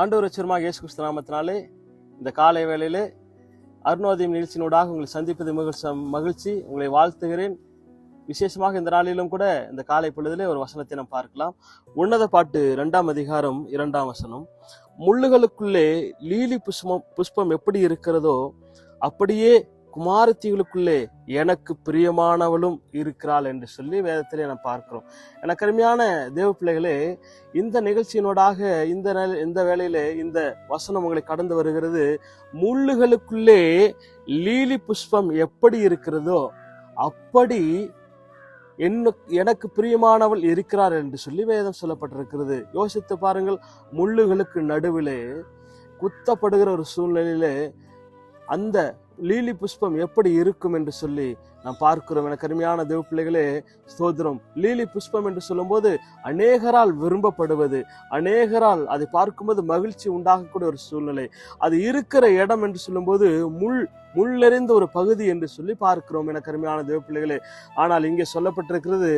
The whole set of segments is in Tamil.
ரச்சருமாக இயேசு கிறிஸ்து நாமத்தினாலே இந்த காலை வேளையிலே அருணோதயம் நிகழ்ச்சியினூடாக உங்களை சந்திப்பது மகிழ்ச்சி மகிழ்ச்சி. உங்களை வாழ்த்துகிறேன். விசேஷமாக இந்த நாளிலும் கூட இந்த காலை பொழுதிலே ஒரு வசனத்தை நாம் பார்க்கலாம். உன்னத பாட்டு இரண்டாம் அதிகாரம் இரண்டாம் வசனம். முள்ளுகளுக்குள்ளே லீலி புஷ்பம் புஷ்பம் எப்படி இருக்கிறதோ அப்படியே குமாரத்திகளுக்குள்ளே எனக்கு பிரியமானவளும் இருக்கிறாள் என்று சொல்லி வேதத்திலே நாம் பார்க்கிறோம். எனக்கு அருமையான தேவ பிள்ளைகளே இந்த நிகழ்ச்சியினோடாக இந்த இந்த வேளையிலே இந்த வசனம் உங்களை கடந்து வருகிறது. முள்ளுகளுக்குள்ளே லீலி புஷ்பம் எப்படி இருக்கிறதோ அப்படி என்ன எனக்கு பிரியமானவள் இருக்கிறார் என்று சொல்லி வேதம் சொல்லப்பட்டிருக்கிறது. யோசித்து பாருங்கள் முள்ளுகளுக்கு நடுவிலே குத்தப்படுகிற ஒரு சூழ்நிலையிலே அந்த லீலி புஷ்பம் எப்படி இருக்கும் என்று சொல்லி நாம் பார்க்கிறோம். என கருமையான தேவ பிள்ளைகளே ஸ்தோத்திரம். லீலி புஷ்பம் என்று சொல்லும்போது அநேகரால் விரும்பப்படுவது அநேகரால் அதை பார்க்கும்போது மகிழ்ச்சி உண்டாகக்கூடிய ஒரு சூழ்நிலை. அது இருக்கிற இடம் என்று சொல்லும்போது முள் முள்ளெறிந்த ஒரு பகுதி என்று சொல்லி பார்க்கிறோம். என கருமையான தேவ பிள்ளைகளே ஆனால் இங்கே சொல்லப்பட்டிருக்கிறது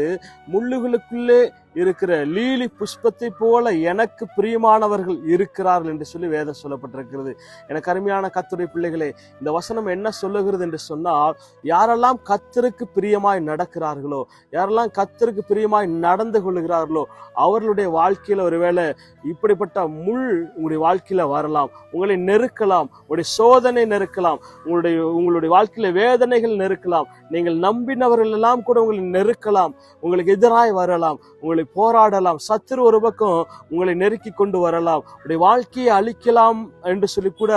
முள்ளுகளுக்குள்ளே இருக்கிற லீலி புஷ்பத்தை போல எனக்கு பிரியமானவர்கள் இருக்கிறார்கள் என்று சொல்லி வேதம் சொல்லப்பட்டிருக்கிறது. என கருமையான கத்துரை பிள்ளைகளே இந்த வசனம் என்ன சொல்லுகிறது என்று சொன்னால் யாரெல்லாம் கத்தருக்கு பிரியமாய் நடக்கிறார்களோ யாரெல்லாம் கத்தருக்கு பிரியமாய் நடந்து கொள்கிறார்களோ அவர்களுடைய வாழ்க்கையில ஒருவேளை இப்படிப்பட்ட முள் உங்களுடைய வாழ்க்கையில வரலாம் உங்களை நெருக்கலாம் உங்களுடைய சோதனை நெருக்கலாம் உங்களுடைய உங்களுடைய வாழ்க்கையில வேதனைகள் நெருக்கலாம் நீங்கள் நம்பினவர்கள் எல்லாம் கூட உங்களை நெருக்கலாம் உங்களுக்கு எதிராய் வரலாம் உங்களை போராடலாம் சத்துரு ஒரு பக்கம் உங்களை நெருக்கி கொண்டு வரலாம் உங்களுடைய வாழ்க்கையை அழிக்கலாம் என்று சொல்லி கூட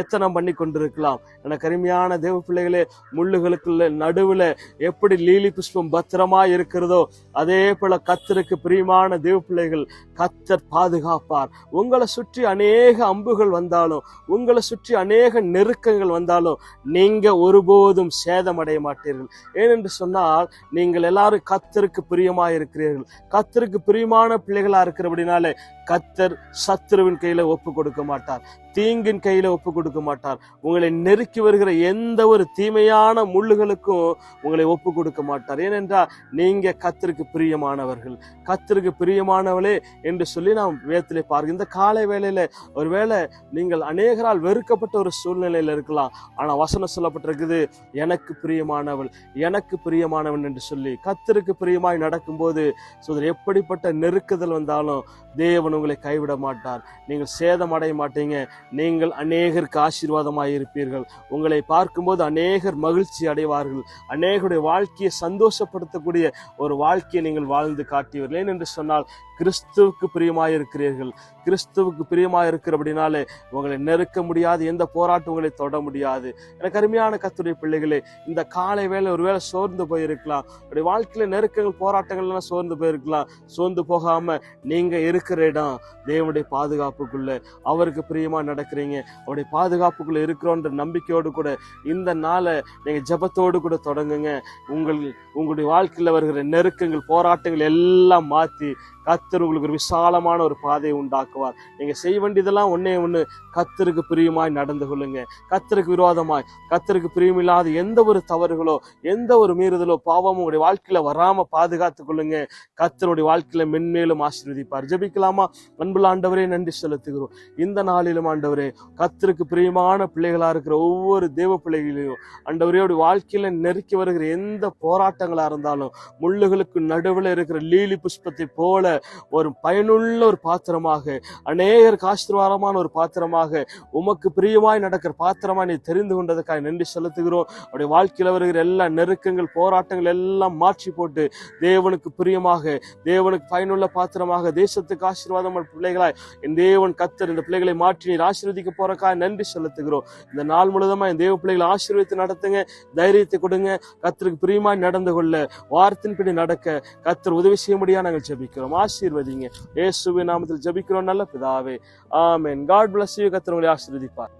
எத்தனம் பண்ணி கொண்டிருக்கலாம். எனக்கு அருமையான தேவ பிள்ளைகளே முள்ளுகளுக்குள்ள நடுவுல எப்படி லீலி புஷ்பம் பத்திரமா இருக்கிறதோ அதே போல கத்தருக்கு பிரியமான தேவ பிள்ளைகள் கத்தர் பாதுகாப்பார். உங்களை சுற்றி அநேக அம்புகள் வந்தாலும் உங்களை சுற்றி அநேக நெருக்கங்கள் வந்தாலும் நீங்க ஒருபோதும் சேதமடைய மாட்டீர்கள். ஏனென்று சொன்னால் நீங்கள் எல்லாரும் கத்தருக்கு பிரியமா இருக்கிறீர்கள். கத்தருக்கு பிரியமான பிள்ளைகளா இருக்கிறபடினாலே கத்தர் சத்துருவின் கையில ஒப்பு கொடுக்க மாட்டார். தீங்கின் கையில ஒப்பு கொடுக்க மாட்டார். உங்களை நெருக்கி வருகிற எந்த ஒரு தீமையான முள்ளுகளுக்கும் உங்களை ஒப்பு கொடுக்க மாட்டார். ஏனென்றால் நீங்க கத்தருக்கு பிரியமானவர்கள். கத்தருக்கு பிரியமானவளே என்று சொல்லி நாம் வேத்திலே பார்க்க இந்த காலை வேளையில ஒருவேளை நீங்கள் அநேகரால் வெறுக்கப்பட்ட ஒரு சூழ்நிலையில இருக்கலாம். ஆனா வசனம் சொல்லப்பட்டிருக்குது எனக்கு பிரியமானவள் எனக்கு பிரியமானவன் என்று சொல்லி கத்தருக்கு பிரியமாய் நடக்கும்போது சோதர் எப்படிப்பட்ட நெருக்குதல் வந்தாலும் தேவன் உங்களை கைவிட மாட்டார். நீங்கள் சேதம் அடைய மாட்டீங்க. நீங்கள் அநேகருக்கு ஆசீர்வாதமாக இருப்பீர்கள். உங்களை பார்க்கும்போது அநேகர் மகிழ்ச்சி அடைவார்கள். அநேகருடைய வாழ்க்கையை சந்தோஷப்படுத்தக்கூடிய ஒரு வாழ்க்கையை நீங்கள் வாழ்ந்து காட்டுவீர்கள் ஏனென்று சொன்னால் கிறிஸ்துவுக்கு பிரியமாக இருக்கிறீர்கள் கிறிஸ்துவுக்கு பிரியமாய் இருக்கிறபடினாலே உங்களை நெருக்க முடியாது எந்த போராட்டம் உங்களை தொட முடியாது. எனக்கு அருமையான கத்துடைய பிள்ளைகளே இந்த காலை வேளை ஒருவேளை சோர்ந்து போயிருக்கலாம். உடைய வாழ்க்கையில நெருக்கங்கள் போராட்டங்கள்லாம் சோர்ந்து போயிருக்கலாம். சோர்ந்து போகாம நீங்கள் இருக்கிற இடம் தேவனுடைய பாதுகாப்புக்குள்ளே. அவருக்கு பிரியமாக நடக்கிறீங்க. அவருடைய பாதுகாப்புக்குள்ள இருக்கிறோன்ற நம்பிக்கையோடு கூட இந்த நாளை நீங்கள் ஜெபத்தோடு கூட தொடங்குங்க. உங்கள் உங்களுடைய வாழ்க்கையில் வருகிற நெருக்கங்கள் போராட்டங்கள் எல்லாம் மாற்றி கத்தர் உங்களுக்கு ஒரு விசாலமான ஒரு பாதையை உண்டாக்குவார். நீங்கள் செய்ய வேண்டியதெல்லாம் ஒன்னே ஒன்று கத்தருக்கு பிரியமாய் நடந்து கொள்ளுங்க. கத்தருக்கு விரோதமாய் கத்தருக்கு பிரியமில்லாத எந்த ஒரு தவறுகளோ எந்த ஒரு மீறுதலோ பாவமும் உங்களுடைய வாழ்க்கையில் வராமல் பாதுகாத்து கொள்ளுங்க. கத்தருடைய வாழ்க்கையில் மென்மேலும் ஆசீர்வதிப்பார். ஜெபிக்கலாமா? அன்புள்ள ஆண்டவரே நன்றி செலுத்துகிறோம். இந்த நாளிலும் ஆண்டவரே. கத்தருக்கு பிரியமான பிள்ளைகளா இருக்கிற ஒவ்வொரு தேவ பிள்ளைகளையும் ஆண்டவரையோட வாழ்க்கையில நெருக்கி வருகிற எந்த போராட்டங்களா இருந்தாலும் முள்ளுகளுக்கு நடுவில் இருக்கிற லீலி புஷ்பத்தை போல ஒரு பயனுள்ள ஒரு பாத்திரமாக அநேகருக்கு ஆசீர்வாதமான ஒரு பாத்திரமாக உமக்கு பிரியமாய் நடக்கிற பாத்திரமா நீ தெரிந்து கொண்டதுக்காக நன்றி செலுத்துகிறோம். அவருடைய வாழ்க்கையில் வருகிற எல்லா நெருக்கங்கள் போராட்டங்கள் எல்லாம் மாற்றி போட்டு தேவனுக்கு பிரியமாக தேவனுக்கு பயனுள்ள பாத்திரமாக தேசத்துக்கு ஆசீர்வாதமான பிள்ளைகளாய் என் தேவன் கத்தர் இந்த பிள்ளைகளை மாற்றி நீர் ஆசீர்வதிக்க போறக்காக நன்றி செலுத்துகிறோம். இந்த நாள் முழுதமா என் தேவ பிள்ளைகளை ஆசீர்வதித்து நடத்துங்க தைரியத்தை கொடுங்க. கத்தருக்கு பிரியமாய் நடந்து கொள்ள வார்த்தையின்படி நடக்க கத்தர் உதவி செய்ய முடியா நாங்கள் ஜபிக்கிறோம். ஆசீர்வதிங்க. இயேசுவின் நாமத்தில் ஜபிக்கிறோம். நல்ல பிதாவே. ஆமென். காட் பிளஸ் யூ கத்தர் உங்களை ஆசீர்வதிப்பார்.